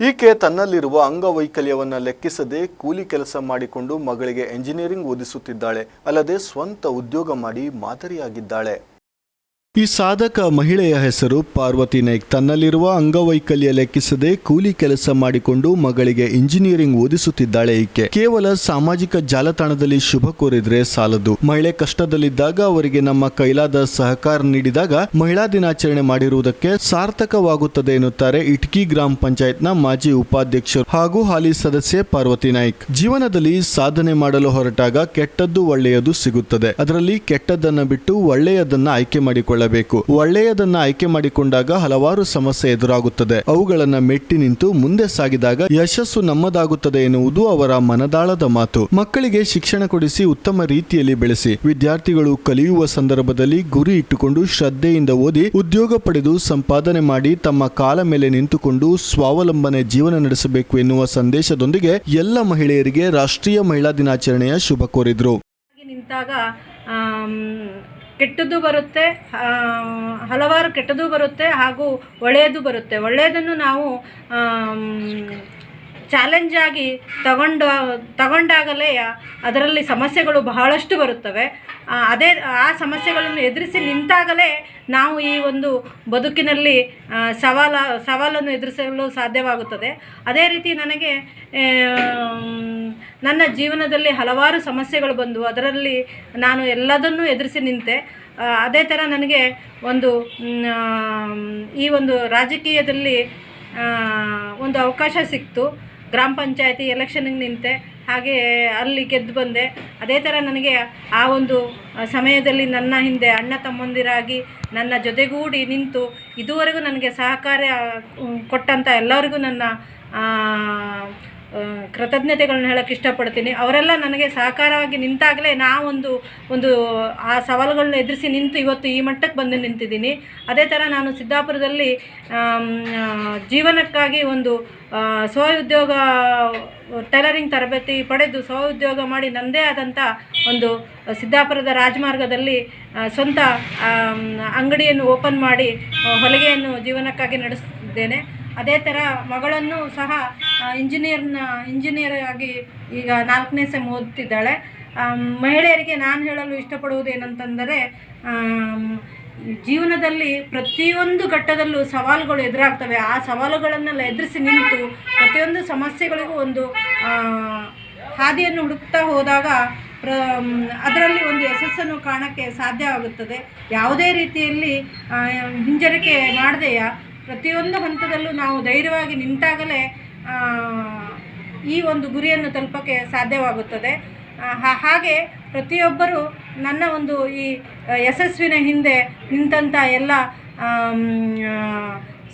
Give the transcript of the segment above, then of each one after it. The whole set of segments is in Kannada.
ಈಕೆ ತನ್ನಲ್ಲಿರುವ ಅಂಗವೈಕಲ್ಯವನ್ನು ಲೆಕ್ಕಿಸದೆ ಕೂಲಿ ಕೆಲಸ ಮಾಡಿಕೊಂಡು ಮಗಳಿಗೆ ಎಂಜಿನಿಯರಿಂಗ್ ಓದಿಸುತ್ತಿದ್ದಾಳೆ. ಅಲ್ಲದೆ ಸ್ವಂತ ಉದ್ಯೋಗ ಮಾಡಿ ಮಾದರಿಯಾಗಿದ್ದಾಳೆ. ಈ ಸಾಧಕ ಮಹಿಳೆಯ ಹೆಸರು ಪಾರ್ವತಿ ನಾಯ್ಕ್. ತನ್ನಲ್ಲಿರುವ ಅಂಗವೈಕಲ್ಯ ಲೆಕ್ಕಿಸದೆ ಕೂಲಿ ಕೆಲಸ ಮಾಡಿಕೊಂಡು ಮಗಳಿಗೆ ಇಂಜಿನಿಯರಿಂಗ್ ಓದಿಸುತ್ತಿದ್ದಾಳೆ ಈಕೆ. ಕೇವಲ ಸಾಮಾಜಿಕ ಜಾಲತಾಣದಲ್ಲಿ ಶುಭ ಕೋರಿದ್ರೆ ಸಾಲದು. ಮಹಿಳೆ ಕಷ್ಟದಲ್ಲಿದ್ದಾಗ ಅವರಿಗೆ ನಮ್ಮ ಕೈಲಾದ ಸಹಕಾರ ನೀಡಿದಾಗ ಮಹಿಳಾ ದಿನಾಚರಣೆ ಮಾಡಿರುವುದಕ್ಕೆ ಸಾರ್ಥಕವಾಗುತ್ತದೆ ಎನ್ನುತ್ತಾರೆ ಇಟ್ಕಿ ಗ್ರಾಮ ಪಂಚಾಯತ್ನ ಮಾಜಿ ಉಪಾಧ್ಯಕ್ಷರು ಹಾಗೂ ಹಾಲಿ ಸದಸ್ಯೆ ಪಾರ್ವತಿ ನಾಯ್ಕ್. ಜೀವನದಲ್ಲಿ ಸಾಧನೆ ಮಾಡಲು ಹೊರಟಾಗ ಕೆಟ್ಟದ್ದು ಒಳ್ಳೆಯದು ಸಿಗುತ್ತದೆ. ಅದರಲ್ಲಿ ಕೆಟ್ಟದ್ದನ್ನ ಬಿಟ್ಟು ಒಳ್ಳೆಯದನ್ನ ಆಯ್ಕೆ ಮಾಡಿಕೊಳ್ಳಬೇಕು ಒಳ್ಳೆಯದನ್ನ ಆಯ್ಕೆ ಮಾಡಿಕೊಂಡಾಗ ಹಲವಾರು ಸಮಸ್ಯೆ ಎದುರಾಗುತ್ತದೆ. ಅವುಗಳನ್ನ ಮೆಟ್ಟಿ ನಿಂತು ಮುಂದೆ ಸಾಗಿದಾಗ ಯಶಸ್ಸು ನಮ್ಮದಾಗುತ್ತದೆ ಎನ್ನುವುದು ಅವರ ಮನದಾಳದ ಮಾತು. ಮಕ್ಕಳಿಗೆ ಶಿಕ್ಷಣ ಕೊಡಿಸಿ ಉತ್ತಮ ರೀತಿಯಲ್ಲಿ ಬೆಳೆಸಿ. ವಿದ್ಯಾರ್ಥಿಗಳು ಕಲಿಯುವ ಸಂದರ್ಭದಲ್ಲಿ ಗುರಿ ಇಟ್ಟುಕೊಂಡು ಶ್ರದ್ಧೆಯಿಂದ ಓದಿ, ಉದ್ಯೋಗ ಪಡೆದು ಸಂಪಾದನೆ ಮಾಡಿ ತಮ್ಮ ಕಾಲ ಮೇಲೆ ನಿಂತುಕೊಂಡು ಸ್ವಾವಲಂಬನೆ ಜೀವನ ನಡೆಸಬೇಕು ಎನ್ನುವ ಸಂದೇಶದೊಂದಿಗೆ ಎಲ್ಲ ಮಹಿಳೆಯರಿಗೆ ರಾಷ್ಟ್ರೀಯ ಮಹಿಳಾ ದಿನಾಚರಣೆಯ ಶುಭ ಕೋರಿದ್ರು. ನಿಂತಾಗ ಕೆಟ್ಟದ್ದು ಬರುತ್ತೆ ಹಲವಾರು ಕೆಟ್ಟದ್ದು ಬರುತ್ತೆ ಹಾಗೂ ಒಳ್ಳೆಯದು ಬರುತ್ತೆ. ಒಳ್ಳೆಯದನ್ನು ನಾವು ಚಾಲೆಂಜ್ ಆಗಿ ತಗೊಂಡು, ತಗೊಂಡಾಗಲೇ ಅದರಲ್ಲಿ ಸಮಸ್ಯೆಗಳು ಬಹಳಷ್ಟು ಬರುತ್ತವೆ. ಅದೇ, ಆ ಸಮಸ್ಯೆಗಳನ್ನು ಎದುರಿಸಿ ನಿಂತಾಗಲೇ ನಾವು ಈ ಒಂದು ಬದುಕಿನಲ್ಲಿ ಸವಾಲ, ಸವಾಲನ್ನು ಎದುರಿಸಲು ಸಾಧ್ಯವಾಗುತ್ತದೆ. ಅದೇ ರೀತಿ ನನಗೆ ನನ್ನ ಜೀವನದಲ್ಲಿ ಹಲವಾರು ಸಮಸ್ಯೆಗಳು ಬಂದವು ಅದರಲ್ಲಿ ನಾನು ಎಲ್ಲದನ್ನೂ ಎದುರಿಸಿ ನಿಂತೆ. ಅದೇ ಥರ ನನಗೆ ಒಂದು ಈ ಒಂದು ರಾಜಕೀಯದಲ್ಲಿ ಒಂದು ಅವಕಾಶ ಸಿಕ್ತು. ಗ್ರಾಮ ಪಂಚಾಯತಿ ಎಲೆಕ್ಷನಿಗೆ ನಿಂತೆ. ಹಾಗೆ ಅಲ್ಲಿ ಗೆದ್ದು ಬಂದೆ. ಅದೇ ಥರ ನನಗೆ ಆ ಒಂದು ಸಮಯದಲ್ಲಿ ನನ್ನ ಹಿಂದೆ ಅಣ್ಣ ತಮ್ಮಂದಿರಾಗಿ ನನ್ನ ಜೊತೆಗೂಡಿ ನಿಂತು ಇದುವರೆಗೂ ನನಗೆ ಸಹಕಾರ ಕೊಟ್ಟಂಥ ಎಲ್ಲರಿಗೂ ನನ್ನ ಕೃತಜ್ಞತೆಗಳನ್ನ ಹೇಳಕ್ಕೆ ಇಷ್ಟಪಡ್ತೀನಿ. ಅವರೆಲ್ಲ ನನಗೆ ಸಹಕಾರವಾಗಿ ನಿಂತಾಗಲೇ ನಾವೊಂದು, ಒಂದು, ಆ ಸವಾಲುಗಳನ್ನ ಎದುರಿಸಿ ನಿಂತು ಇವತ್ತು ಈ ಮಟ್ಟಕ್ಕೆ ಬಂದು ನಿಂತಿದ್ದೀನಿ. ಅದೇ ಥರ ನಾನು ಸಿದ್ದಾಪುರದಲ್ಲಿ ಜೀವನಕ್ಕಾಗಿ ಒಂದು ಸ್ವ ಉದ್ಯೋಗ ಟೈಲರಿಂಗ್ ತರಬೇತಿ ಪಡೆದು ಸ್ವ ಉದ್ಯೋಗ ಮಾಡಿ ನನ್ನದೇ ಆದಂಥ ಒಂದು ಸಿದ್ದಾಪುರದ ರಾಜಮಾರ್ಗದಲ್ಲಿ ಸ್ವಂತ ಅಂಗಡಿಯನ್ನು ಓಪನ್ ಮಾಡಿ ಹೊಲಿಗೆಯನ್ನು ಜೀವನಕ್ಕಾಗಿ ನಡೆಸ್ತಿದ್ದೇನೆ. ಅದೇ ಥರ ಮಗಳನ್ನು ಸಹ ಇಂಜಿನಿಯರ್ನ, ಇಂಜಿನಿಯರ್ ಆಗಿ ಈಗ ನಾಲ್ಕನೇ ಸೆಮ್ ಓದ್ತಿದ್ದಾಳೆ. ಮಹಿಳೆಯರಿಗೆ ನಾನು ಹೇಳಲು ಇಷ್ಟಪಡುವುದೇನಂತಂದರೆ ಏನಂತಂದರೆ ಜೀವನದಲ್ಲಿ ಪ್ರತಿಯೊಂದು ಘಟ್ಟದಲ್ಲೂ ಸವಾಲುಗಳು ಎದುರಾಗ್ತವೆ. ಆ ಸವಾಲುಗಳನ್ನೆಲ್ಲ ಎದುರಿಸಿ ನಿಂತು ಪ್ರತಿಯೊಂದು ಸಮಸ್ಯೆಗಳಿಗೂ ಒಂದು ಹಾದಿಯನ್ನು ಹುಡುಕ್ತಾ ಹೋದಾಗ ಪ್ರ ಅದರಲ್ಲಿ ಒಂದು ಯಶಸ್ಸನ್ನು ಕಾಣೋಕ್ಕೆ ಸಾಧ್ಯವಾಗುತ್ತದೆ ಯಾವುದೇ ರೀತಿಯಲ್ಲಿ ಹಿಂಜರಿಕೆ ಮಾಡದೆಯ? ಪ್ರತಿಯೊಂದು ಹಂತದಲ್ಲೂ ನಾವು ಧೈರ್ಯವಾಗಿ ನಿಂತಾಗಲೇ ಈ ಒಂದು ಗುರಿಯನ್ನು ತಲುಪೋಕ್ಕೆ ಸಾಧ್ಯವಾಗುತ್ತದೆ. ಹಾಗೆ ಪ್ರತಿಯೊಬ್ಬರು ನನ್ನ ಒಂದು ಈ ಯಶಸ್ವಿನ ಹಿಂದೆ ನಿಂತಹ ಎಲ್ಲ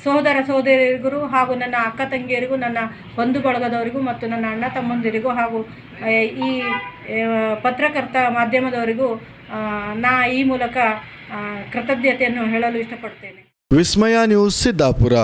ಸಹೋದರ ಸಹೋದರಿಗೂ ಹಾಗೂ ನನ್ನ ಅಕ್ಕ ತಂಗಿಯರಿಗೂ, ನನ್ನ ಬಂಧು ಬಳಗದವರಿಗೂ ಮತ್ತು ನನ್ನ ಅಣ್ಣ ತಮ್ಮಂದಿರಿಗೂ ಹಾಗೂ ಈ ಪತ್ರಕರ್ತ ಮಾಧ್ಯಮದವರಿಗೂ ನಾ ಈ ಮೂಲಕ ಕೃತಜ್ಞತೆಯನ್ನು ಹೇಳಲು ಇಷ್ಟಪಡ್ತೇನೆ. ವಿಸ್ಮಯ ನ್ಯೂಸ್ ಸಿದ್ದಾಪುರ.